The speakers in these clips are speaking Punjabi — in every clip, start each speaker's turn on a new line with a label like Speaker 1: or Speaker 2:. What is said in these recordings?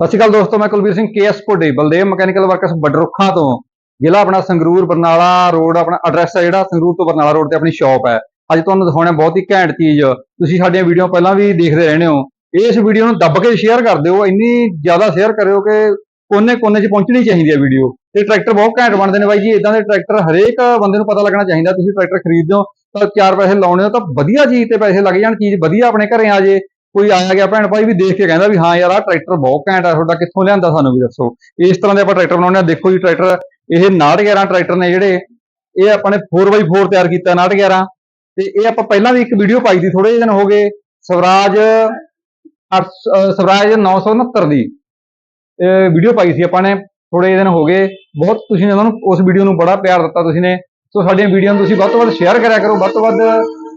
Speaker 1: ਸਤਿ ਸ਼੍ਰੀ ਅਕਾਲ ਦੋਸਤੋ, ਮੈਂ ਕੁਲਵੀਰ ਸਿੰਘ ਕੇਐਸ ਕੋਡੇ ਬਲਦੇਵ ਮਕੈਨੀਕਲ ਵਰਕਸ ਬਡਰੁੱਖਾਂ ਤੋਂ। ਜ਼ਿਲ੍ਹਾ ਆਪਣਾ ਸੰਗਰੂਰ, ਬਰਨਾਲਾ ਰੋਡ, ਆਪਣਾ ਐਡਰੈਸ ਹੈ ਜਿਹੜਾ, ਸੰਗਰੂਰ ਤੋਂ ਬਰਨਾਲਾ ਰੋਡ ਤੇ ਆਪਣੀ ਸ਼ਾਪ ਹੈ। ਅੱਜ ਤੁਹਾਨੂੰ ਦਿਖਾਉਣਾ ਬਹੁਤ ਹੀ ਘੈਂਟ ਚੀਜ਼। ਤੁਸੀਂ ਸਾਡੀਆਂ ਵੀਡੀਓ ਪਹਿਲਾਂ ਵੀ ਦੇਖਦੇ ਰਹਿੰਦੇ ਹੋ। ਇਸ ਵੀਡੀਓ ਨੂੰ ਦੱਬ ਕੇ ਸ਼ੇਅਰ ਕਰ ਦਿਓ, ਇੰਨੀ ਜ਼ਿਆਦਾ ਸ਼ੇਅਰ ਕਰਿਓ ਕਿ ਕੋਨੇ ਕੋਨੇ 'ਚ ਪਹੁੰਚਣੀ ਚਾਹੀਦੀ ਹੈ ਵੀਡੀਓ। ਤੇ ਟਰੈਕਟਰ ਬਹੁਤ ਘੈਂਟ ਬਣਦੇ ਨੇ ਬਾਈ ਜੀ ਇਦਾਂ ਦੇ ਟਰੈਕਟਰ ਹਰੇਕ ਬੰਦੇ ਨੂੰ ਪਤਾ ਲੱਗਣਾ ਚਾਹੀਦਾ, ਤੁਸੀਂ ਟਰੈਕਟਰ ਖਰੀਦਦੇ ਹੋ ਤਾਂ ਚਾਰ ਪੈਸੇ ਲਾਉਣੇ ਹੋ ਤਾਂ ਵਧੀਆ ਚੀਜ਼ ਤੇ ਪੈਸੇ ਲੱਗ ਜਾਣ, ਚੀਜ਼ ਵਧੀਆ ਆਪਣੇ ਘਰੇ ਆ ਜੇ। ਕੋਈ ਆਇਆ ਗਿਆ ਭੈਣ ਭਾਈ ਵੀ ਦੇਖ ਕੇ ਕਹਿੰਦਾ ਵੀ ਹਾਂ ਯਾਰ ਆਹ ਟਰੈਕਟਰ ਬਹੁਤ ਘੈਂਟ ਆ, ਤੁਹਾਡਾ ਕਿੱਥੋਂ ਲਿਆਂਦਾ ਸਾਨੂੰ ਵੀ ਦੱਸੋ। ਇਸ ਤਰ੍ਹਾਂ ਦੇ ਆਪਾਂ ਟਰੈਕਟਰ ਬਣਾਉਂਦੇ ਆ ਦੇਖੋ ਜੀ ਟਰੈਕਟਰ, ਇਹ 911 ਟਰੈਕਟਰ ਨੇ ਜਿਹੜੇ, ਇਹ ਆਪਾਂ ਨੇ 4x4 ਤਿਆਰ ਕੀਤਾ 911 ਤੇ ਇਹ ਆਪਾਂ ਪਹਿਲਾਂ ਵੀ ਇੱਕ ਵੀਡੀਓ ਪਾਈ ਸੀ ਥੋੜੇ ਦਿਨ ਹੋ ਗਏ, ਸਵਰਾਜ 8 ਸਵਰਾਜ 969 ਦੀ। ਵੀਡੀਓ ਪਾਈ ਸੀ ਆਪਾਂ ਨੇ ਥੋੜੇ ਦਿਨ ਹੋ ਗਏ। ਬਹੁਤ ਤੁਸੀਂ ਉਹਨਾਂ ਨੂੰ ਉਸ ਵੀਡੀਓ ਨੂੰ ਬੜਾ ਪਿਆਰ ਦਿੱਤਾ ਤੁਸੀਂ ਨੇ। ਸੋ ਸਾਡੀਆਂ ਵੀਡੀਓ ਨੂੰ ਤੁਸੀਂ ਵੱਧ ਤੋਂ ਵੱਧ ਸ਼ੇਅਰ ਕਰਿਆ ਕਰੋ, ਵੱਧ ਤੋਂ ਵੱਧ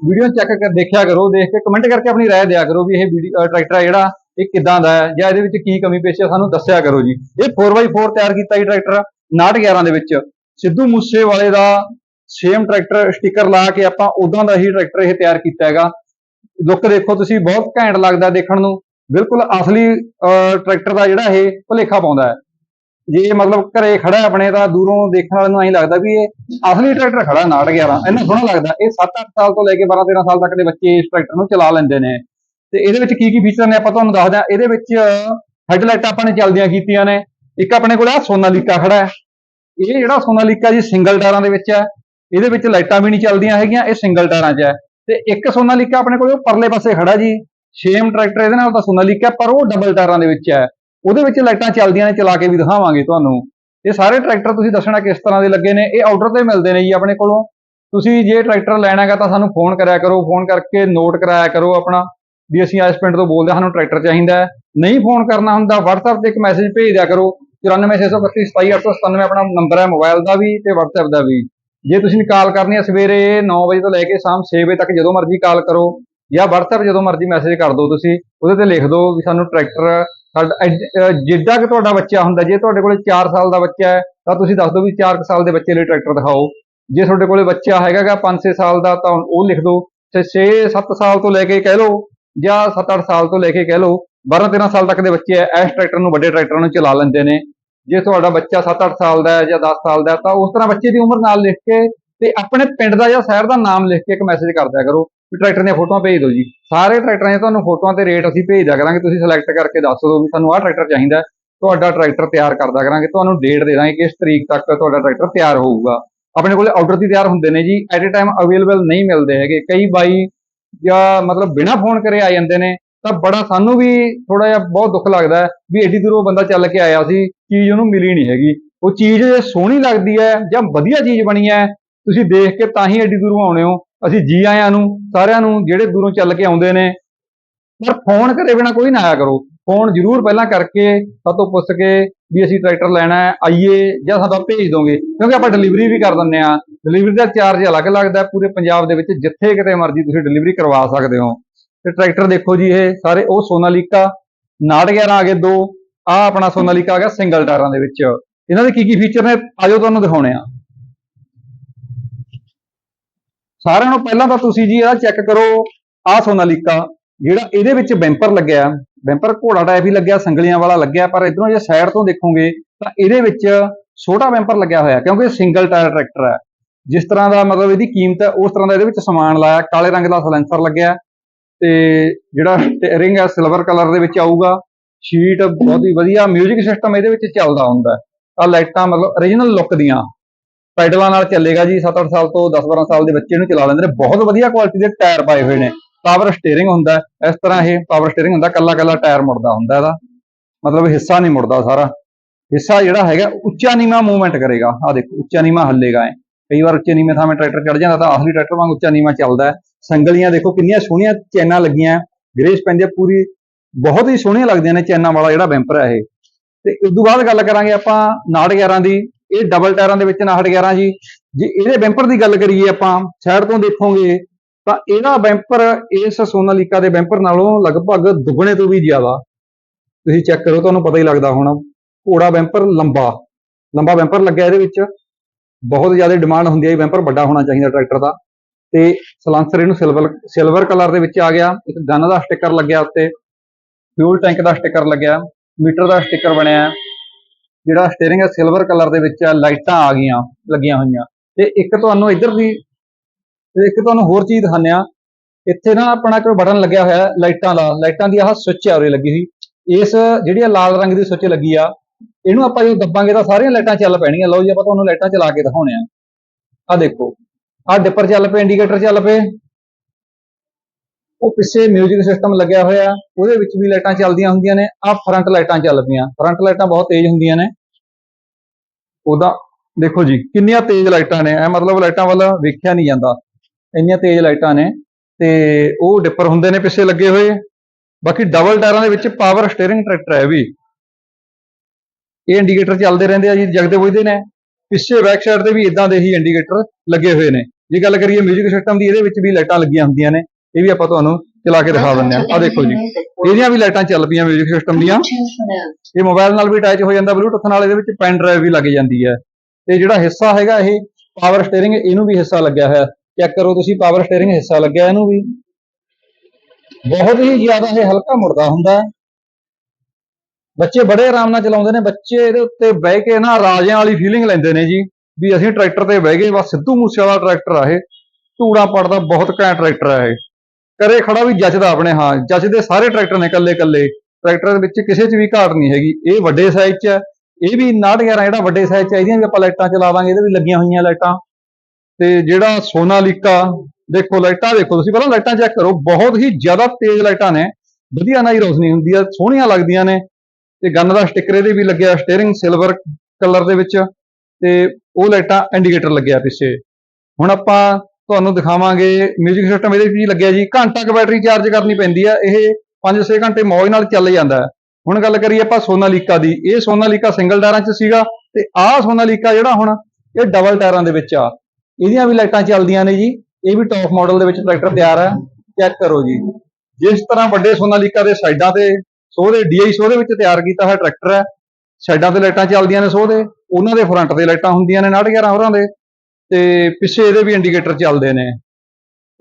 Speaker 1: ਵੀਡੀਓ ਚੈੱਕ ਕਰ ਦੇਖਿਆ ਕਰੋ ਦੇਖ ਕੇ ਕਮੈਂਟ ਕਰਕੇ ਆਪਣੀ رائے ਦਿਆ ਕਰੋ ਵੀ ਇਹ ਵੀਡੀਓ ਟਰੈਕਟਰ ਹੈ ਜਿਹੜਾ ਇਹ ਕਿੱਦਾਂ ਦਾ ਹੈ ਜਾਂ ਇਹਦੇ ਵਿੱਚ ਕੀ ਕਮੀ ਪੇਸ਼ੀ ਹੈ ਸਾਨੂੰ ਦੱਸਿਆ ਕਰੋ ਜੀ ਇਹ 4x4 ਤਿਆਰ ਕੀਤਾ ਜੀ ਟਰੈਕਟਰ 911 ਦੇ ਵਿੱਚ ਸਿੱਧੂ ਮੂਸੇ ਵਾਲੇ ਦਾ ਸੇਮ ਟਰੈਕਟਰ ਸਟicker ਲਾ ਕੇ ਆਪਾਂ ਉਦਾਂ ਦਾ ਹੀ ਟਰੈਕਟਰ ਇਹ ਤਿਆਰ ਕੀਤਾ ਹੈਗਾ ਲੁੱਕ ਦੇਖੋ ਤੁਸੀਂ ਬਹੁਤ ਘੈਂਟ ਲੱਗਦਾ ਦੇਖਣ ਨੂੰ ਬਿਲਕੁਲ ਅਸਲੀ ਟਰੈਕਟਰ ਦਾ ਜਿਹੜਾ ਇਹ ਭੁਲੇਖਾ ਪਾਉਂਦਾ ਹੈ ਜੇ ਮਤਲਬ ਘਰੇ ਖੜਾ ਆਪਣੇ, ਤਾਂ ਦੂਰੋਂ ਦੇਖਣ ਵਾਲੇ ਨੂੰ ਐਂ ਲੱਗਦਾ ਵੀ ਇਹ ਅਸਲੀ ਟਰੈਕਟਰ ਖੜਾ 911 ਇੰਨਾ ਸੋਹਣਾ ਲੱਗਦਾ। ਇਹ 7-8 ਸਾਲ ਤੋਂ ਲੈ ਕੇ 12-13 ਸਾਲ ਤੱਕ ਦੇ ਬੱਚੇ ਇਸ ਟਰੈਕਟਰ ਨੂੰ ਚਲਾ ਲੈਂਦੇ ਨੇ। ਤੇ ਇਹਦੇ ਵਿੱਚ ਕੀ ਕੀ ਫੀਚਰ ਨੇ, ਆਪਾਂ ਤੁਹਾਨੂੰ ਦੱਸਦੇ ਹਾਂ। ਇਹਦੇ ਵਿੱਚ ਹੈਡਲਾਈਟ ਆਪਾਂ ਨੇ ਚੱਲਦੀਆਂ ਕੀਤੀਆਂ ਨੇ। ਇੱਕ ਆਪਣੇ ਕੋਲ ਆ ਸੋਨਾਲੀਕਾ ਖੜਾ ਹੈ। ਇਹ ਜਿਹੜਾ ਸੋਨਾਲੀਕਾ ਜੀ ਸਿੰਗਲ ਟਾਇਰਾਂ ਦੇ ਵਿੱਚ ਹੈ, ਇਹਦੇ ਵਿੱਚ ਲਾਈਟਾਂ ਵੀ ਨਹੀਂ ਚੱਲਦੀਆਂ ਹੈਗੀਆਂ, ਇਹ ਸਿੰਗਲ ਟਾਇਰਾਂ 'ਚ ਹੈ। ਤੇ ਇੱਕ ਸੋਨਾਲੀਕਾ ਆਪਣੇ ਕੋਲ ਉਹ ਪਰਲੇ ਪਾਸੇ ਖੜਾ ਜੀ। ਸੇਮ ਟਰੈਕਟਰ ਇਹਦੇ ਨਾਲ ਤਾਂ ਸੋਨਾਲੀਕਾ, ਪਰ ਉਹ ਡਬਲ ਟਾਇਰਾਂ ਦੇ ਵਿੱਚ ਹੈ। ਉਹਦੇ ਵਿੱਚ ਲਾਈਟਾਂ ਚੱਲਦੀਆਂ ਨੇ ਚਲਾ ਕੇ ਵੀ ਦਿਖਾਵਾਂਗੇ ਤੁਹਾਨੂੰ। ਇਹ ਸਾਰੇ ਟਰੈਕਟਰ ਤੁਸੀਂ ਦੱਸਣਾ ਕਿਸ ਤਰ੍ਹਾਂ ਦੇ ਲੱਗੇ ਨੇ ਇਹ ਆਰਡਰ ਤੇ ਮਿਲਦੇ ਨੇ ਜੀ ਆਪਣੇ ਕੋਲੋਂ। ਤੁਸੀਂ ਜੇ ਟਰੈਕਟਰ ਲੈਣਾ ਹੈਗਾ ਤਾਂ ਸਾਨੂੰ ਫੋਨ ਕਰਿਆ ਕਰੋ ਫੋਨ ਕਰਕੇ ਨੋਟ ਕਰਾਇਆ ਕਰੋ ਆਪਣਾ ਵੀ ਅਸੀਂ ਇਸ ਪਿੰਡ ਤੋਂ ਬੋਲਦੇ ਹਾਂ, ਸਾਨੂੰ ਟਰੈਕਟਰ ਚਾਹੀਦਾ ਹੈ। ਨਹੀਂ ਫੋਨ ਕਰਨਾ ਹੁੰਦਾ WhatsApp ਤੇ ਇੱਕ ਮੈਸੇਜ ਭੇਜ ਦਿਆ ਕਰੋ 9463277897 ਆਪਣਾ ਨੰਬਰ ਹੈ ਮੋਬਾਈਲ ਦਾ ਵੀ ਤੇ WhatsApp ਦਾ ਵੀ। ਜੇ ਤੁਸੀਂ ਕਾਲ ਕਰਨੀ ਹੈ ਸਵੇਰੇ 9 ਵਜੇ ਤੋਂ ਲੈ ਕੇ ਸ਼ਾਮ 6 ਵਜੇ ਤੱਕ ਜਦੋਂ ਮਰਜ਼ੀ ਕਾਲ ਕਰੋ ਜਾਂ WhatsApp ਜਦੋਂ ਮਰਜ਼ੀ ਮੈਸੇਜ ਕਰ ਦਿਓ ਤੁਸੀਂ ਉਹਦੇ ਤੇ ਲਿਖ ਦਿਓ ਵੀ ਸਾਨੂੰ ਟਰੈਕਟਰ ਸਾਡਾ ਐਡ- ਅਹ ਜਿੱਡਾ ਕਿ ਤੁਹਾਡਾ ਬੱਚਾ ਹੁੰਦਾ, ਜੇ ਤੁਹਾਡੇ ਕੋਲੇ 4 ਸਾਲ ਦਾ ਬੱਚਾ ਹੈ, ਤਾਂ ਤੁਸੀਂ ਦੱਸ ਦਿਓ ਵੀ 4 ਸਾਲ ਦੇ ਬੱਚੇ ਲਈ ਟਰੈਕਟਰ ਦਿਖਾਓ। ਜੇ ਤੁਹਾਡੇ ਕੋਲੇ ਬੱਚਾ ਹੈਗਾਗਾ 5-6 ਸਾਲ ਦਾ, ਤਾਂ ਉਹ ਲਿਖ ਦਿਓ, ਤੇ 6-7 ਸਾਲ ਤੋਂ ਲੈ ਕੇ ਕਹਿ ਲਓ, ਜਾਂ 7-8 ਸਾਲ ਤੋਂ ਲੈ ਕੇ ਕਹਿ ਲਓ 12-13 ਸਾਲ ਤੱਕ ਦੇ ਬੱਚੇ ਐ ਇਸ ਟਰੈਕਟਰ ਨੂੰ ਵੱਡੇ ਟਰੈਕਟਰ ਨੂੰ ਚਲਾ ਲੈਂਦੇ ਨੇ। ਜੇ ਤੁਹਾਡਾ ਬੱਚਾ 7-8 ਸਾਲ ਦਾ ਹੈ ਜਾਂ 10 ਸਾਲ ਦਾ ਤਾਂ ਉਸ ਤਰ੍ਹਾਂ ਬੱਚੇ ਦੀ ਉਮਰ ਨਾਲ ਲਿਖ ਕੇ ਤੇ ਆਪਣੇ ਪਿੰਡ ਦਾ ਜਾਂ ਸ਼ਹਿਰ ਦਾ ਨਾਮ ਲਿਖ ਕੇ ਇੱਕ ਮੈਸੇਜ ਕਰ ਦਿਆ ਕਰੋ। ਵੀ ਟਰੈਕਟਰ ਦੀਆਂ ਫੋਟੋਆਂ ਭੇਜ ਦਿਓ ਜੀ। ਸਾਰੇ ਟਰੈਕਟਰਾਂ ਦੀਆਂ ਤੁਹਾਨੂੰ ਫੋਟੋਆਂ ਤੇ ਰੇਟ ਅਸੀਂ ਭੇਜ ਦਿਆ ਕਰਾਂਗੇ। ਤੁਸੀਂ ਸਿਲੈਕਟ ਕਰਕੇ ਦੱਸ ਦਿਓ ਵੀ ਸਾਨੂੰ ਆਹ ਟਰੈਕਟਰ ਚਾਹੀਦਾ ਤੁਹਾਡਾ ਟਰੈਕਟਰ ਤਿਆਰ ਕਰ ਦਿਆ ਕਰਾਂਗੇ। ਤੁਹਾਨੂੰ ਡੇਟ ਦੇ ਦਾਂਗੇ ਕਿਸ ਤਰੀਕ ਤੱਕ ਤੁਹਾਡਾ ਟਰੈਕਟਰ ਤਿਆਰ ਹੋਊਗਾ। ਆਪਣੇ ਕੋਲੇ ਆਰਡਰ ਦੀ ਤਿਆਰ ਹੁੰਦੇ ਨੇ ਜੀ। ਐਟ ਅ ਟਾਈਮ ਅਵੇਲੇਬਲ ਨਹੀਂ ਮਿਲਦੇ ਹੈਗੇ। ਕਈ ਬਾਈ ਜਾਂ ਮਤਲਬ ਬਿਨਾ ਫੋਨ ਕਰੇ ਆ ਜਾਂਦੇ ਨੇ, ਤਾਂ ਬੜਾ ਸਾਨੂੰ ਵੀ ਥੋੜਾ ਜਿਹਾ ਬਹੁਤ ਦੁੱਖ ਲੱਗਦਾ ਵੀ ਏਡੀ ਦੂਰੋਂ ਬੰਦਾ ਚੱਲ ਕੇ ਆਇਆ ਸੀ, ਚੀਜ਼ ਉਹਨੂੰ ਮਿਲੀ ਨਹੀਂ ਹੈਗੀ। ਉਹ ਚੀਜ਼ ਜੇ ਸੋਹਣੀ ਲੱਗਦੀ ਹੈ ਜਾਂ ਵਧੀਆ ਚੀਜ਼ ਬਣੀ ਹੈ, ਤੁਸੀਂ ਦੇਖ ਕੇ ਤਾਂ ਹੀ ਏਡੀ ਦੂਰੋਂ ਆਉਣੇ ਹੋ। ਅਸੀਂ ਜੀ ਆਇਆਂ ਨੂੰ, ਸਾਰਿਆਂ ਨੂੰ ਜਿਹੜੇ ਦੂਰੋਂ ਚੱਲ ਕੇ ਆਉਂਦੇ ਨੇ। ਪਰ ਫੋਨ ਕਰੇ ਬਿਨਾ ਕੋਈ ਨਾ ਆਇਆ ਕਰੋ। ਫੋਨ ਜ਼ਰੂਰ ਪਹਿਲਾਂ ਕਰਕੇ ਸਾਤੋਂ ਪੁੱਛ ਕੇ ਵੀ ਅਸੀਂ ਟਰੈਕਟਰ ਲੈਣਾ ਹੈ, ਆਈਏ ਜਾਂ ਸਾਡਾ ਭੇਜ ਦੋਗੇ। ਕਿਉਂਕਿ ਆਪਾਂ ਡਿਲੀਵਰੀ ਵੀ ਕਰ ਦਿੰਦੇ ਆ ਡਿਲੀਵਰੀ ਦਾ ਚਾਰਜ ਅਲੱਗ ਲੱਗਦਾ ਹੈ, ਪੂਰੇ ਪੰਜਾਬ ਦੇ ਵਿੱਚ ਜਿੱਥੇ ਕਿਤੇ ਮਰਜ਼ੀ ਤੁਸੀਂ ਡਿਲੀਵਰੀ ਕਰਵਾ ਸਕਦੇ ਹੋ। ਤੇ ਟਰੈਕਟਰ ਦੇਖੋ ਜੀ, ਇਹ ਸਾਰੇ ਉਹ ਸੋਨਾਲੀਕਾ 911 ਆ ਗਏ ਦੋ। ਆ ਆਪਣਾ ਸੋਨਾਲੀਕਾ ਆ ਗਿਆ ਸਿੰਗਲ ਟਾਇਰਾਂ ਦੇ ਵਿੱਚ। ਇਹਨਾਂ ਦੇ ਕੀ ਕੀ ਫੀਚਰ ਨੇ, ਆਜੋ ਤੁਹਾਨੂੰ ਦਿਖਾਉਣੇ ਆ ਸਾਰਿਆਂ ਨੂੰ ਪਹਿਲਾਂ ਤਾਂ ਤੁਸੀਂ ਜੀ ਇਹਦਾ ਚੈੱਕ ਕਰੋ ਆ ਸੋਨਾਲੀਕਾ, ਜਿਹੜਾ ਇਹਦੇ ਵਿੱਚ ਬੈਂਪਰ ਲੱਗਿਆ ਬੈਂਪਰ ਘੋੜਾ ਟਾਈਪ ਹੀ ਲੱਗਿਆ, ਸੰਗਲੀਆਂ ਵਾਲਾ ਲੱਗਿਆ, ਪਰ ਇਧਰੋਂ ਜੇ ਸਾਈਡ ਤੋਂ ਦੇਖੋਗੇ, ਤਾਂ ਇਹਦੇ ਵਿੱਚ ਛੋਟਾ ਬੈਂਪਰ ਲੱਗਿਆ ਹੋਇਆ, ਕਿਉਂਕਿ ਸਿੰਗਲ ਟਾਇਰ ਟਰੈਕਟਰ ਹੈ। ਜਿਸ ਤਰ੍ਹਾਂ ਦਾ ਮਤਲਬ ਇਹਦੀ ਕੀਮਤ ਹੈ, ਉਸ ਤਰ੍ਹਾਂ ਦਾ ਇਹਦੇ ਵਿੱਚ ਸਮਾਨ ਲਾਇਆ, ਕਾਲੇ ਰੰਗ ਦਾ ਸਲੈਂਸਰ ਲੱਗਿਆ, ਤੇ ਜਿਹੜਾ ਰਿੰਗ ਹੈ ਸਿਲਵਰ ਕਲਰ ਦੇ ਵਿੱਚ ਆਊਗਾ। ਸ਼ੀਟ ਬਹੁਤ ਹੀ ਵਧੀਆ 뮤직 ਸਿਸਟਮ ਇਹਦੇ ਵਿੱਚ ਚੱਲਦਾ ਹੁੰਦਾ। ਆ ਲਾਈਟਾਂ ਮਤਲਬ origignal ਲੁੱਕ ਦੀਆਂ। ਪੈਡਲਾਂ ਨਾਲ ਚੱਲੇਗਾ ਜੀ 7-8 ਸਾਲ ਤੋਂ 10-12 ਸਾਲ ਦੇ ਬੱਚੇ ਨੂੰ ਚਲਾ ਲੈਂਦੇ ਨੇ। ਬਹੁਤ ਵਧੀਆ ਕੁਆਲਿਟੀ ਦੇ ਟਾਇਰ ਪਾਏ ਹੋਏ ਨੇ। ਪਾਵਰ ਸਟੀਅਰਿੰਗ ਹੁੰਦਾ ਇਸ ਤਰ੍ਹਾਂ ਇਹ ਪਾਵਰ ਸਟੀਅਰਿੰਗ ਹੁੰਦਾ ਕੱਲਾ ਕੱਲਾ ਟਾਇਰ ਮੁੜਦਾ ਹੁੰਦਾ ਇਹਦਾ। ਮਤਲਬ ਹਿੱਸਾ ਨਹੀਂ ਮੁੜਦਾ ਸਾਰਾ। ਹਿੱਸਾ ਜਿਹੜਾ ਹੈਗਾ, ਉੱਚਾ ਨੀਵਾਂ ਮੂਵਮੈਂਟ ਕਰੇਗਾ। ਆ ਦੇਖੋ, ਉੱਚਾ ਨੀਵਾਂ ਹੱਲੇਗਾ ਐ ਕਈ ਵਾਰ ਉੱਚੇ ਨੀਵੇਂ ਥਾਂ ਟਰੈਕਟਰ ਚੜ ਜਾਂਦਾ ਤਾਂ ਆਖਰੀ ਟਰੈਕਟਰ ਵਾਂਗ ਉੱਚਾ ਨੀਵਾਂ ਚੱਲਦਾ ਹੈ। ਸੰਗਲੀਆਂ ਦੇਖੋ, ਕਿੰਨੀਆਂ ਸੋਹਣੀਆਂ ਚੈਨਾਂ ਲੱਗੀਆਂ। ਗ੍ਰੇਸ ਪੈਂਦੇ ਪੂਰੀ ਬਹੁਤ ਹੀ ਸੋਹਣੀਆਂ ਲੱਗਦੀਆਂ ਨੇ ਚੈਨਾਂ ਵਾਲਾ ਜਿਹੜਾ ਬੈਂਪਰ ਹੈ ਇਹ। ਤੇ ਉਸ ਤੋਂ ਬਾਅਦ ਗੱਲ ਕਰਾਂਗੇ ਆਪਾਂ 911 ਦੀ। ਇਹ ਡਬਲ ਟਾਇਰਾਂ ਦੇ ਵਿੱਚ 911 ਜੀ। ਜੇ ਇਹਦੇ ਬੈਂਪਰ ਦੀ ਗੱਲ ਕਰੀਏ ਆਪਾਂ ਸਾਈਡ ਤੋਂ ਦੇਖੋਗੇ, ਤਾਂ ਇਹਦਾ ਬੈਂਪਰ ਇਸ ਸੋਨਾਲੀਕਾ ਦੇ ਬੈਂਪਰ ਨਾਲੋਂ ਲਗਭਗ ਦੁੱਗਣੇ ਤੋਂ ਵੀ ਜ਼ਿਆਦਾ। ਤੁਸੀਂ ਚੈੱਕ ਕਰੋ, ਤੁਹਾਨੂੰ ਪਤਾ ਹੀ ਲੱਗਦਾ ਹੋਣਾ, ਘੋੜਾ ਬੈਂਪਰ ਲੰਬਾ। ਲੰਬਾ ਬੈਂਪਰ ਲੱਗਿਆ ਇਹਦੇ ਵਿੱਚ। ਬਹੁਤ ਜ਼ਿਆਦਾ ਡਿਮਾਂਡ ਹੁੰਦੀ ਹੈ ਇਹ ਬੈਂਪਰ ਵੱਡਾ ਹੋਣਾ ਚਾਹੀਦਾ ਟਰੈਕਟਰ ਦਾ। ਤੇ ਸਲਾਂਸਰ ਇਹਨੂੰ ਸਿਲਵਰ ਸਿਲਵਰ ਕਲਰ ਦੇ ਵਿੱਚ ਆ ਗਿਆ। ਇੱਕ ਗਨ ਦਾ ਸਟicker ਲੱਗਿਆ ਉੱਤੇ। ਫਿਊਲ ਟੈਂਕ ਦਾ ਸਟicker ਲੱਗਿਆ। ਮੀਟਰ ਦਾ ਸਟicker ਬਣਿਆ। ਜਿਹੜਾ ਸਟੀਅਰਿੰਗ ਹੈ ਸਿਲਵਰ ਕਲਰ ਦੇ ਵਿੱਚ ਲਾਈਟਾਂ ਆ ਗਈਆਂ, ਲੱਗੀਆਂ ਹੋਈਆਂ। ਤੇ ਇੱਕ ਤੁਹਾਨੂੰ ਇੱਧਰ ਦੀ, ਤੇ ਇੱਕ ਤੁਹਾਨੂੰ ਹੋਰ ਚੀਜ਼ ਦਿਖਾਉਂਦੇ ਆ ਇੱਥੇ ਨਾ ਆਪਣਾ ਕੋਈ ਬਟਨ ਲੱਗਿਆ ਹੋਇਆ ਲਾਈਟਾਂ ਦਾ। ਲਾਈਟਾਂ ਦੀ ਆਹ ਸੁੱਚ ਆ ਉਰੇ ਲੱਗੀ ਹੋਈ। ਇਸ ਜਿਹੜੀ ਆਹ ਲਾਲ ਰੰਗ ਦੀ ਸੁੱਚ ਲੱਗੀ ਆ, ਇਹਨੂੰ ਆਪਾਂ ਜਦੋਂ ਦੱਬਾਂਗੇ ਤਾਂ ਸਾਰੀਆਂ ਲਾਈਟਾਂ ਚੱਲ ਪੈਣਗੀਆਂ। ਲਓ ਜੀ, ਆਪਾਂ ਤੁਹਾਨੂੰ ਲਾਈਟਾਂ ਚਲਾ ਕੇ ਦਿਖਾਉਣੇ ਆ ਆਹ ਦੇਖੋ, ਆਹ ਡਿੱਪਰ ਚੱਲ ਪਏ ਇੰਡੀਕੇਟਰ ਚੱਲ ਪਏ। ਉਹ ਪਿੱਛੇ 뮤직 ਸਿਸਟਮ ਲੱਗਿਆ ਹੋਇਆ ਉਹਦੇ ਵਿੱਚ ਵੀ ਲਾਈਟਾਂ ਚੱਲਦੀਆਂ ਹੁੰਦੀਆਂ ਨੇ ਆਹ ਫਰੰਟ ਲਾਈਟਾਂ ਚੱਲ ਪਈਆਂ ਫਰੰਟ ਲਾਈਟਾਂ ਬਹੁਤ ਤੇਜ਼ ਹੁੰਦੀਆਂ ਨੇ ਉਹਦਾ ਦੇਖੋ ਜੀ ਕਿੰਨੀਆਂ ਤੇਜ਼ ਲਾਈਟਾਂ ਨੇ ਇਹ ਮਤਲਬ ਲਾਈਟਾਂ ਵੱਲ ਵੇਖਿਆ ਨਹੀਂ ਜਾਂਦਾ ਇੰਨੀਆਂ ਤੇਜ਼ ਲਾਈਟਾਂ ਨੇ ਤੇ ਉਹ ਡਿੱਪਰ ਹੁੰਦੇ ਨੇ ਪਿੱਛੇ ਲੱਗੇ ਹੋਏ ਬਾਕੀ ਡਬਲ ਟਾਇਰਾਂ ਦੇ ਵਿੱਚ ਪਾਵਰ ਸਟੀਅਰਿੰਗ ਟਰੈਕਟਰ ਹੈ ਇਹ ਵੀ ਇਹ ਇੰਡੀਕੇਟਰ ਚੱਲਦੇ ਰਹਿੰਦੇ ਆ ਜੀ ਜਗਦੇ ਬੁਝਦੇ ਨੇ ਪਿੱਛੇ ਬੈਕ ਸਾਈਡ ਤੇ ਵੀ ਇਦਾਂ ਦੇ ਹੀ ਇੰਡੀਕੇਟਰ ਲੱਗੇ ਹੋਏ ਨੇ ਜੇ ਗੱਲ ਕਰੀਏ 뮤직 ਸਿਸਟਮ ਦੀ ਇਹਦੇ ਵਿੱਚ ਵੀ ਲਾਈਟਾਂ ਲੱਗੀਆਂ ਹੁੰਦੀਆਂ ਨੇ ਇਹ ਵੀ ਆਪਾਂ ਤੁਹਾਨੂੰ ਚਲਾ ਕੇ ਦਿਖਾ ਦਿੰਦੇ ਆ ਆ ਦੇਖੋ ਜੀ। ਇਹਦੀਆਂ ਵੀ ਲਾਈਟਾਂ ਚੱਲ ਪਈਆਂ ਮਿਊਜ਼ਿਕ ਸਿਸਟਮ ਦੀਆਂ। ਇਹ ਮੋਬਾਈਲ ਨਾਲ ਵੀ ਅਟੈਚ ਹੋ ਜਾਂਦਾ ਬਲੂਟੁੱਥ ਨਾਲ ਇਹਦੇ ਵਿੱਚ ਪੈਨ ਡਰਾਈਵ ਵੀ ਲੱਗ ਜਾਂਦੀ ਹੈ। ਤੇ ਜਿਹੜਾ ਹਿੱਸਾ ਹੈਗਾ ਇਹ ਪਾਵਰ ਸਟੀਅਰਿੰਗ ਇਹਨੂੰ ਵੀ ਹਿੱਸਾ ਲੱਗਿਆ ਹੋਇਆ। ਚੈੱਕ ਕਰੋ ਤੁਸੀਂ ਪਾਵਰ ਸਟੀਅਰਿੰਗ ਹਿੱਸਾ ਲੱਗਿਆ ਇਹਨੂੰ ਵੀ। ਬਹੁਤ ਹੀ ਜ਼ਿਆਦਾ ਇਹ ਹਲਕਾ ਮੁੜਦਾ ਹੁੰਦਾ ਹੈ। ਬੱਚੇ ਬੜੇ ਆਰਾਮ ਨਾਲ ਚਲਾਉਂਦੇ ਨੇ। ਬੱਚੇ ਇਹਦੇ ਉੱਤੇ ਬਹਿ ਕੇ ਨਾ ਰਾਜਿਆਂ ਵਾਲੀ ਫੀਲਿੰਗ ਲੈਂਦੇ ਨੇ ਜੀ, ਵੀ ਅਸੀਂ ਟਰੈਕਟਰ ਤੇ ਬਹਿ ਗਏ, ਬਸ ਸਿੱਧੂ ਮੂਸੇ ਵਾਲਾ ਟਰੈਕਟਰ ਆ ਇਹ। ਧੂੜਾ ਪੜਦਾ, ਬਹੁਤ ਘੈਂਟ ਟਰੈਕਟਰ ਆ ਇਹ। ਕਰੇ ਖੜਾ ਵੀ ਜੱਜਦਾ ਆਪਣੇ, ਹਾਂ ਜੱਜਦੇ ਸਾਰੇ ਟਰੈਕਟਰ ਨੇ ਕੱਲੇ ਕੱਲੇ ਟਰੈਕਟਰ ਦੇ ਵਿੱਚ ਕਿਸੇ 'ਚ ਵੀ ਘਾਟ ਨਹੀਂ ਹੈਗੀ। ਇਹ ਵੱਡੇ ਸਾਈਜ਼ 'ਚ ਹੈ। ਇਹ ਵੀ 911 ਜਿਹੜਾ ਵੱਡੇ ਸਾਈਜ਼ 'ਚ ਇਹਦੀਆਂ ਵੀ ਆਪਾਂ ਲਾਈਟਾਂ ਚਲਾਵਾਂਗੇ ਇਹਦੇ ਵੀ ਲੱਗੀਆਂ ਹੋਈਆਂ ਲਾਈਟਾਂ। ਤੇ ਜਿਹੜਾ ਸੋਨਾਲੀਕਾ ਦੇਖੋ ਲਾਈਟਾਂ ਦੇਖੋ, ਤੁਸੀਂ ਪਹਿਲਾਂ ਲਾਈਟਾਂ ਚੈੱਕ ਕਰੋ, ਬਹੁਤ ਹੀ ਜ਼ਿਆਦਾ ਤੇਜ਼ ਲਾਈਟਾਂ ਨੇ। ਵਧੀਆ ਨਾ ਹੀ ਰੋਸ਼ਨੀ ਹੁੰਦੀ ਹੈ ਸੋਹਣੀਆਂ ਲੱਗਦੀਆਂ ਨੇ। ਤੇ ਗੰਨ ਦਾ ਸਟicker ਇਹਦੇ ਵੀ ਲੱਗਿਆ ਸਟੀਅਰਿੰਗ ਸਿਲਵਰ ਕਲਰ ਦੇ ਵਿੱਚ। ਤੇ ਉਹ ਲਾਈਟਾਂ ਇੰਡੀਕੇਟਰ ਲੱਗਿਆ ਪਿੱਛੇ। ਹੁਣ ਆਪਾਂ ਤੁਹਾਨੂੰ ਦਿਖਾਵਾਂਗੇ 뮤직 ਸਿਸਟਮ ਇਹਦੇ ਵਿੱਚ ਲੱਗਿਆ ਜੀ, ਘੰਟਾ ਕੁ ਬੈਟਰੀ ਚਾਰਜ ਕਰਨੀ ਪੈਂਦੀ ਆ, ਇਹ 5-6 ਘੰਟੇ ਮੌਜ ਨਾਲ ਚੱਲ ਜਾਂਦਾ ਹੈ। ਹੁਣ ਗੱਲ ਕਰੀਏ ਆਪਾਂ ਸੋਨਾਲੀਕਾ ਦੀ, ਇਹ ਸੋਨਾਲੀਕਾ ਸਿੰਗਲ ਟਾਇਰਾਂ 'ਚ ਸੀਗਾ ਤੇ ਆਹ ਸੋਨਾਲੀਕਾ ਜਿਹੜਾ ਹੁਣ ਇਹ ਡਬਲ ਟਾਇਰਾਂ ਦੇ ਵਿੱਚ ਆ। ਇਹਦੀਆਂ ਵੀ ਲਾਈਟਾਂ ਚੱਲਦੀਆਂ ਨੇ ਜੀ, ਇਹ ਵੀ ਟੌਪ ਮਾਡਲ ਦੇ ਵਿੱਚ ਟਰੈਕਟਰ ਤਿਆਰ ਹੈ ਚੈੱਕ ਕਰੋ ਜੀ। ਜਿਸ ਤਰ੍ਹਾਂ ਵੱਡੇ ਸੋਨਾਲੀਕਾ ਦੇ ਸਾਈਡਾਂ ਤੇ ਸੋਹ ਦੇ ਡੀਆਈ ਸੋ ਦੇ ਵਿੱਚ ਤਿਆਰ ਕੀਤਾ ਹੋਇਆ ਟਰੈਕਟਰ ਹੈ, ਸਾਈਡਾਂ ਤੇ ਲਾਈਟਾਂ ਚੱਲਦੀਆਂ ਨੇ ਸੋਹ ਦੇ, ਉਹਨਾਂ ਦੇ ਫਰੰਟ ਤੇ ਲਾਈਟਾਂ ਹੁੰਦੀਆਂ ਨੇ 911 ਹੋਰਾਂ ਦੇ। ਤੇ ਪਿੱਛੇ ਇਹਦੇ ਵੀ ਇੰਡੀਕੇਟਰ ਚੱਲਦੇ ਨੇ।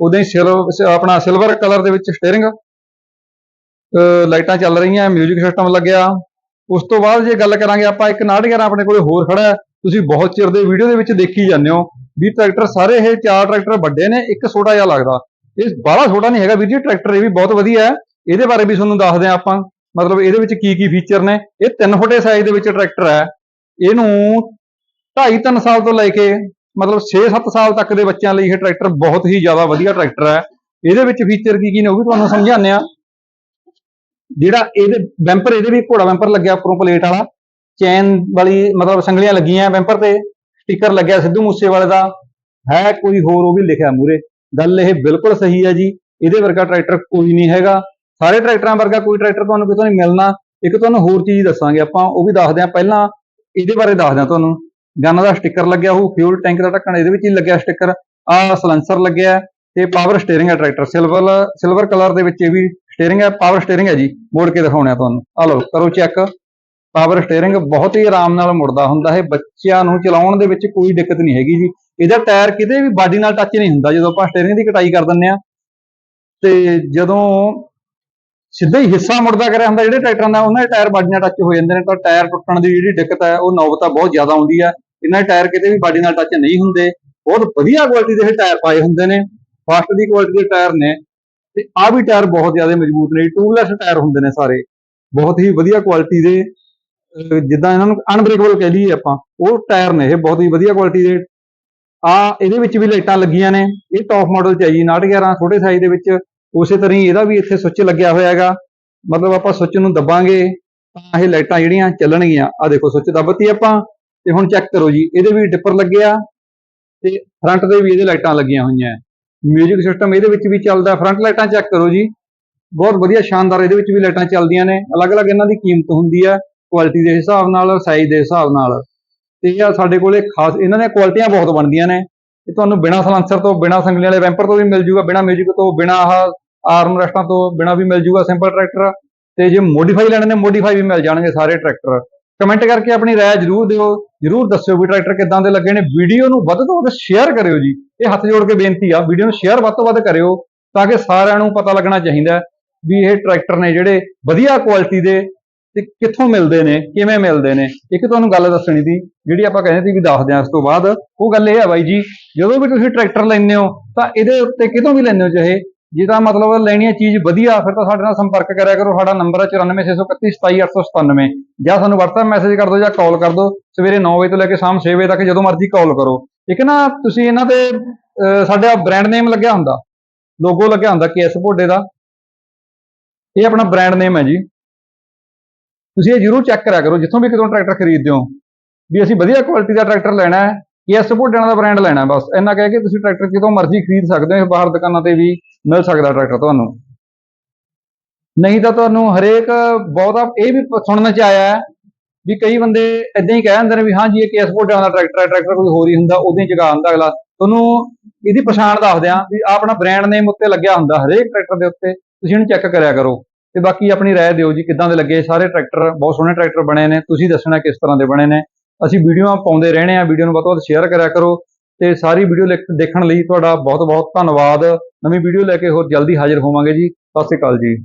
Speaker 1: ਉਦਾਂ ਹੀ ਸਿਲਵਰ ਆਪਣਾ ਸਿਲਵਰ ਕਲਰ ਦੇ ਵਿੱਚ ਸਟੀਅਰਿੰਗ ਲਾਈਟਾਂ ਚੱਲ ਰਹੀਆਂ ਮਿਊਜ਼ਿਕ ਸਿਸਟਮ ਲੱਗਿਆ। ਉਸ ਤੋਂ ਬਾਅਦ ਜੇ ਗੱਲ ਕਰਾਂਗੇ ਆਪਾਂ, ਇੱਕ 911 ਆਪਣੇ ਕੋਲੇ ਹੋਰ ਖੜਾ ਹੈ। ਤੁਸੀਂ ਬਹੁਤ ਚਿਰ ਦੇ ਵੀਡੀਓ ਦੇ ਵਿੱਚ ਦੇਖੀ ਜਾਂਦੇ ਹੋ ਵੀ ਟਰੈਕਟਰ ਸਾਰੇ ਇਹ ਚਾਰ ਟਰੈਕਟਰ ਵੱਡੇ ਨੇ, ਇੱਕ ਛੋਟਾ ਜਿਹਾ ਲੱਗਦਾ। ਇਹ ਬਾਹਲਾ ਛੋਟਾ ਨਹੀਂ ਹੈਗਾ ਵੀਰ ਜੀ ਟਰੈਕਟਰ ਇਹ ਵੀ ਬਹੁਤ ਵਧੀਆ ਹੈ। ਇਹਦੇ ਬਾਰੇ ਵੀ ਤੁਹਾਨੂੰ ਦੱਸਦੇ ਹਾਂ ਆਪਾਂ, ਮਤਲਬ ਇਹਦੇ ਵਿੱਚ ਕੀ ਕੀ ਫੀਚਰ ਨੇ। ਇਹ 3 ਫੁੱਟੇ ਸਾਈਜ਼ ਦੇ ਵਿੱਚ ਟਰੈਕਟਰ ਹੈ। ਇਹਨੂੰ 2.5 3 ਸਾਲ ਤੋਂ ਲੈ ਕੇ ਮਤਲਬ 6-7 ਸਾਲ ਤੱਕ ਦੇ ਬੱਚਿਆਂ ਲਈ ਇਹ ਟਰੈਕਟਰ ਬਹੁਤ ਹੀ ਜ਼ਿਆਦਾ ਵਧੀਆ ਟਰੈਕਟਰ ਹੈ। ਇਹਦੇ ਵਿੱਚ ਫੀਚਰ ਕੀ ਕੀ ਨੇ ਉਹ ਵੀ ਤੁਹਾਨੂੰ ਸਮਝਾਉਂਦੇ ਆ ਜਿਹੜਾ ਇਹਦੇ ਬੈਂਪਰ ਇਹਦੇ ਵੀ ਘੋੜਾ ਬੈਂਪਰ ਲੱਗਿਆ ਉੱਪਰੋਂ ਪਲੇਟ ਵਾਲਾ। ਚੈਨ ਵਾਲੀ ਮਤਲਬ ਸੰਗਲੀਆਂ ਲੱਗੀਆਂ ਬੈਂਪਰ ਤੇ। ਸਟicker ਲੱਗਿਆ ਸਿੱਧੂ ਮੂਸੇਵਾਲੇ ਦਾ। ਹੈ ਕੋਈ ਹੋਰ ਉਹ ਵੀ ਲਿਖਿਆ ਮੂਰੇ ਗੱਲ ਇਹ ਬਿਲਕੁਲ ਸਹੀ ਹੈ ਜੀ। ਇਹਦੇ ਵਰਗਾ ਟਰੈਕਟਰ ਕੋਈ ਨਹੀਂ ਹੈਗਾ। ਸਾਰੇ ਟਰੈਕਟਰਾਂ ਵਰਗਾ ਕੋਈ ਟਰੈਕਟਰ ਤੁਹਾਨੂੰ ਕਿਤੋਂ ਨਹੀਂ ਮਿਲਣਾ। ਇੱਕ ਤੁਹਾਨੂੰ ਹੋਰ ਚੀਜ਼ ਦੱਸਾਂਗੇ ਆਪਾਂ, ਉਹ ਵੀ ਦੱਸਦੇ ਹਾਂ। ਪਹਿਲਾਂ ਇਹਦੇ ਬਾਰੇ ਦੱਸਦੇ ਹਾਂ ਤੁਹਾਨੂੰ। ਗਨ ਦਾ ਸਟicker ਲੱਗਿਆ ਹੋਊ ਫਿਊਲ ਟੈਂਕ ਦਾ ਢੱਕਣ, ਇਹਦੇ ਵਿੱਚ ਹੀ ਲੱਗਿਆ ਸਟicker ਆਹ ਸਲੈਂਸਰ ਲੱਗਿਆ ਤੇ ਪਾਵਰ ਸਟੀਅਰਿੰਗ ਹੈ ਟਰੈਕਟਰ ਸਿਲਵਰ ਸਿਲਵਰ ਕਲਰ ਦੇ ਵਿੱਚ ਇਹ ਵੀ ਸਟੀਅਰਿੰਗ ਹੈ ਪਾਵਰ ਸਟੀਅਰਿੰਗ ਹੈ ਜੀ, ਮੋੜ ਕੇ ਦਿਖਾਉਣੇ ਆ ਤੁਹਾਨੂੰ। ਆ ਲਓ, ਕਰੋ ਚੈੱਕ ਪਾਵਰ ਸਟੀਅਰਿੰਗ ਬਹੁਤ ਹੀ ਆਰਾਮ ਨਾਲ ਮੁੜਦਾ ਹੁੰਦਾ ਹੈ, ਬੱਚਿਆਂ ਨੂੰ ਚਲਾਉਣ ਦੇ ਵਿੱਚ ਕੋਈ ਦਿੱਕਤ ਨਹੀਂ ਹੈਗੀ ਜੀ। ਇਹਦਾ ਟਾਇਰ ਕਿਤੇ ਵੀ ਬਾਡੀ ਨਾਲ ਟੱਚ ਨਹੀਂ ਹੁੰਦਾ, ਜਦੋਂ ਆਪਾਂ ਸਟੀਅਰਿੰਗ ਦੀ ਕਟਾਈ ਕਰ ਦਿੰਦੇ ਆ ਤੇ ਜਦੋਂ ਸਿੱਧਾ ਹੀ ਹਿੱਸਾ ਮੁੜਦਾ ਕਰਿਆ ਹੁੰਦਾ, ਜਿਹੜੇ ਟਰੈਕਟਰਾਂ ਦਾ ਉਹਨਾਂ ਦੇ ਟਾਇਰ ਬਾਡੀ ਟੱਚ ਹੋ ਜਾਂਦੇ ਨੇ, ਤਾਂ ਟਾਇਰ ਟੁੱਟਣ ਦੀ ਜਿਹੜੀ ਦਿੱਕਤ ਹੈ, ਉਹ ਨੌਬਤਾ ਬਹੁਤ ਜ਼ਿਆਦਾ ਆਉਂਦੀ ਹੈ ਇਹਨਾਂ ਦੇ ਟਾਇਰ ਕਿਤੇ ਵੀ ਬਾਡੀ ਨਾਲ ਟੱਚ ਨਹੀਂ ਹੁੰਦੇ। ਬਹੁਤ ਵਧੀਆ ਕੁਆਲਿਟੀ ਦੇ ਇਹ ਟਾਇਰ ਪਾਏ ਹੁੰਦੇ ਨੇ ਫਾਸਟ ਦੀ ਕੁਆਲਿਟੀ ਦੇ ਟਾਇਰ ਨੇ। ਤੇ ਆ ਵੀ ਟਾਇਰ ਬਹੁਤ ਜ਼ਿਆਦਾ ਮਜ਼ਬੂਤ ਨੇ ਟਿਊਬਲੈਸ ਟਾਇਰ ਹੁੰਦੇ ਨੇ ਸਾਰੇ। ਬਹੁਤ ਹੀ ਵਧੀਆ ਕੁਆਲਿਟੀ ਦੇ ਜਿੱਦਾਂ ਇਹਨਾਂ ਨੂੰ ਅਨਬ੍ਰੇਕੇਬਲ ਕਹਿ ਲਈਏ ਆਪਾਂ, ਉਹ ਟਾਇਰ ਨੇ, ਇਹ ਬਹੁਤ ਹੀ ਵਧੀਆ ਕੁਆਲਿਟੀ ਦੇ। ਆ ਇਹਦੇ ਵਿੱਚ ਵੀ ਲਾਈਟਾਂ ਲੱਗੀਆਂ ਨੇ, ਇਹ ਟੌਪ ਮਾਡਲ ਚ ਹੈ ਜੀ 911 ਛੋਟੇ ਸਾਈਜ਼ ਦੇ ਵਿੱਚ ਉਸੇ ਤਰ੍ਹਾਂ ਹੀ ਇਹਦਾ ਵੀ ਇੱਥੇ ਸੁੱਚ ਲੱਗਿਆ ਹੋਇਆ ਹੈਗਾ। ਮਤਲਬ ਆਪਾਂ ਸੁੱਚ ਨੂੰ ਦਬਾਂਗੇ ਤਾਂ ਇਹ ਲਾਈਟਾਂ ਜਿਹੜੀਆਂ ਚੱਲਣਗੀਆਂ ਆ ਦੇਖੋ ਸੁੱਚ ਦੱਬਤੀ ਆਪਾਂ, ਤੇ ਹੁਣ ਚੈੱਕ ਕਰੋ ਜੀ, ਇਹਦੇ ਵੀ ਡਿੱਪਰ ਲੱਗਿਆ ਤੇ ਫਰੰਟ ਦੇ ਵੀ ਇਹਦੇ ਲਾਈਟਾਂ ਲੱਗੀਆਂ ਹੋਈਆਂ। ਮਿਊਜ਼ਿਕ ਸਿਸਟਮ ਇਹਦੇ ਵਿੱਚ ਵੀ ਚੱਲਦਾ ਫਰੰਟ ਲਾਈਟਾਂ ਚੈੱਕ ਕਰੋ ਜੀ। ਬਹੁਤ ਵਧੀਆ ਸ਼ਾਨਦਾਰ ਇਹਦੇ ਵਿੱਚ ਵੀ ਲਾਈਟਾਂ ਚੱਲਦੀਆਂ ਨੇ, ਅਲੱਗ-ਅਲੱਗ ਇਹਨਾਂ ਦੀ ਕੀਮਤ ਹੁੰਦੀ ਹੈ ਕੁਆਲਿਟੀ ਦੇ ਹਿਸਾਬ ਨਾਲ ਸਾਈਜ਼ ਦੇ ਹਿਸਾਬ ਨਾਲ। ਤੇ ਇਹ ਆ ਸਾਡੇ ਕੋਲੇ ਖਾਸ, ਇਹਨਾਂ ਦੀਆਂ ਕੁਆਲਿਟੀਆਂ ਬਹੁਤ ਬਣਦੀਆਂ ਨੇ। ਇਹ ਤੁਹਾਨੂੰ ਬਿਨਾ ਸਲੈਂਸਰ ਤੋਂ, ਬਿਨਾ ਸੰਗਲੀ ਵਾਲੇ ਵੈਂਪਰ ਤੋਂ ਵੀ ਮਿਲ ਜੂਗਾ, ਬਿਨਾ ਮਿਊਜ਼ਿਕ ਤੋਂ, ਬਿਨਾ ਆਹ ਆਰਮ ਰੈਸਟਾਂ ਤੋਂ ਬਿਨਾ ਵੀ ਮਿਲ ਜੂਗਾ ਸਿੰਪਲ ਟਰੈਕਟਰ ਤੇ ਜੇ ਮੋਡੀਫਾਈ ਲੈਣੇ ਨੇ ਮੋਡੀਫਾਈ ਵੀ ਮਿਲ ਜਾਣਗੇ ਸਾਰੇ ਟਰੈਕਟਰ ਕਮੈਂਟ ਕਰਕੇ ਆਪਣੀ ਰਾਏ ਜਰੂਰ ਦਿਓ, ਜਰੂਰ ਦੱਸਿਓ ਵੀ ਟਰੈਕਟਰ ਕਿੱਦਾਂ ਦੇ ਲੱਗੇ ਨੇ। ਵੀਡੀਓ ਨੂੰ ਵੱਧ ਤੋਂ ਵੱਧ ਸ਼ੇਅਰ ਕਰਿਓ ਜੀ। ਇਹ ਹੱਥ ਜੋੜ ਕੇ ਬੇਨਤੀ ਆ ਵੀਡੀਓ ਨੂੰ ਸ਼ੇਅਰ ਵੱਧ ਤੋਂ ਵੱਧ ਕਰਿਓ, ਤਾਂ ਕਿ ਸਾਰਿਆਂ ਨੂੰ ਪਤਾ ਲੱਗਣਾ ਚਾਹੀਦਾ ਵੀ ਇਹ ਟਰੈਕਟਰ ਨੇ ਜਿਹੜੇ ਵਧੀਆ ਕੁਆਲਿਟੀ ਦੇ ਤੇ ਕਿੱਥੋਂ ਮਿਲਦੇ ਨੇ, ਕਿਵੇਂ ਮਿਲਦੇ ਨੇ। ਇੱਕ ਤੁਹਾਨੂੰ ਗੱਲ ਦੱਸਣੀ ਸੀ, ਜਿਹੜੀ ਆਪਾਂ ਕਹਿੰਦੇ ਸੀ ਵੀ ਦੱਸਦੇ ਹਾਂ ਇਸ ਤੋਂ ਬਾਅਦ ਉਹ ਗੱਲ ਇਹ ਹੈ ਬਾਈ ਜੀ, ਜਦੋਂ ਵੀ ਤੁਸੀਂ ਟਰੈਕਟਰ ਲੈਂਦੇ ਹੋ, ਤਾਂ ਇਹਦੇ ਉੱਤੇ ਕਿਤੋਂ ਵੀ ਲੈਂਦੇ ਹੋ, ਚਾਹੇ ਜੇ ਤਾਂ ਮਤਲਬ ਲੈਣੀ ਹੈ ਚੀਜ਼ ਵਧੀਆ, ਫਿਰ ਤਾਂ ਸਾਡੇ ਨਾਲ ਸੰਪਰਕ ਕਰਿਆ ਕਰੋ। ਸਾਡਾ ਨੰਬਰ ਹੈ 9461327897 ਜਾਂ ਸਾਨੂੰ WhatsApp ਮੈਸੇਜ ਕਰ ਦਿਓ ਜਾਂ ਕਾਲ ਕਰ ਦਿਓ। ਸਵੇਰੇ 9 ਵਜੇ ਤੋਂ ਲੈ ਕੇ ਸ਼ਾਮ 6 ਵਜੇ ਤੱਕ ਜਦੋਂ ਮਰਜ਼ੀ ਕਾਲ ਕਰੋ। ਠੀਕ ਹੈ ਨਾ, ਤੁਸੀਂ ਇਹਨਾਂ 'ਤੇ ਸਾਡਾ ਬ੍ਰਾਂਡ ਨੇਮ ਲੱਗਿਆ ਹੁੰਦਾ। ਲੋਗੋ ਲੱਗਿਆ ਹੁੰਦਾ ਕੇਐਸ ਭੋਡੇ ਦਾ। ਇਹ ਆਪਣਾ ਬ੍ਰਾਂਡ ਨੇਮ ਹੈ ਜੀ। ਤੁਸੀਂ ਇਹ ਜ਼ਰੂਰ ਚੈੱਕ ਕਰਿਆ ਕਰੋ, ਜਿੱਥੋਂ ਵੀ ਕਿਤੋਂ ਟਰੈਕਟਰ ਖਰੀਦਦੇ ਹੋ। ਵੀ ਅਸੀਂ ਵਧੀਆ ਕੁਆਲਿਟੀ ਦਾ ਟਰੈਕਟਰ ਲੈਣਾ ਹੈ। ਕੇਐਸ ਭੋਡਿਆਂ ਦਾ ਬ੍ਰਾਂਡ ਲੈਣਾ ਬਸ। ਇੰਨਾ ਕਹਿ ਕੇ ਤੁਸੀਂ ਟਰੈਕਟਰ ਕਿਤੋਂ ਮਰਜ਼ੀ ਖਰੀਦ ਸਕਦੇ ਹੋ, ਬਾਹਰ ਦੁਕਾਨਾਂ ਤੇ ਵੀ ਮਿਲ ਸਕਦਾ ਟਰੈਕਟਰ ਤੁਹਾਨੂੰ। ਨਹੀਂ ਤਾਂ ਤੁਹਾਨੂੰ ਹਰੇਕ ਬਹੁਤਾ ਇਹ ਵੀ ਸੁਣਨ ਚ ਆਇਆ ਵੀ ਕਈ ਬੰਦੇ ਇਦਾਂ ਹੀ ਕਹਿ ਦਿੰਦੇ ਨੇ ਵੀ ਹਾਂ ਜੀ, ਇਹ ਕੇਐਸ ਭੋਡਿਆਂ ਦਾ ਟਰੈਕਟਰ ਹੈ ਟਰੈਕਟਰ ਕੋਈ ਹੋਰ ਹੀ ਹੁੰਦਾ ਉਦੋਂ ਹੀ ਜਗਾ ਦਿੰਦਾ ਅਗਲਾ। ਤੁਹਾਨੂੰ ਇਹਦੀ ਪਛਾਣ ਦੱਸ ਦਿਆਂ ਵੀ ਆਪਣਾ ਬ੍ਰਾਂਡ ਨੇਮ ਉੱਤੇ ਲੱਗਿਆ ਹੁੰਦਾ, ਹਰੇਕ ਟਰੈਕਟਰ ਦੇ ਉੱਤੇ। ਤੁਸੀਂ ਇਹਨੂੰ ਚੈੱਕ ਕਰਿਆ ਕਰੋ ਤੇ ਬਾਕੀ ਆਪਣੀ ਰਾਏ ਦਿਓ ਜੀ ਕਿੱਦਾਂ ਦੇ ਲੱਗੇ। ਸਾਰੇ ਟਰੈਕਟਰ ਬਹੁਤ ਸੋਹਣੇ ਟਰੈਕਟਰ ਬਣੇ ਨੇ, ਤੁਸੀਂ ਦੱਸਣਾ ਕਿਸ ਤਰ੍ਹਾਂ ਦੇ ਬਣੇ ਨੇ। ਅਸੀਂ ਵੀਡੀਓਆਂ ਪਾਉਂਦੇ ਰਹਿਣੇ ਆ, ਵੀਡੀਓ ਨੂੰ ਵੱਧ ਤੋਂ ਵੱਧ ਸ਼ੇਅਰ ਕਰਿਆ ਕਰੋ ਤੇ ਸਾਰੀ ਵੀਡੀਓ ਦੇਖਣ ਲਈ ਤੁਹਾਡਾ ਬਹੁਤ ਬਹੁਤ ਧੰਨਵਾਦ। ਨਵੀਂ ਵੀਡੀਓ ਲੈ ਕੇ ਹੋਰ ਜਲਦੀ ਹਾਜ਼ਰ ਹੋਵਾਂਗੇ ਜੀ। ਸਤਿ ਸ਼੍ਰੀ ਅਕਾਲ ਜੀ।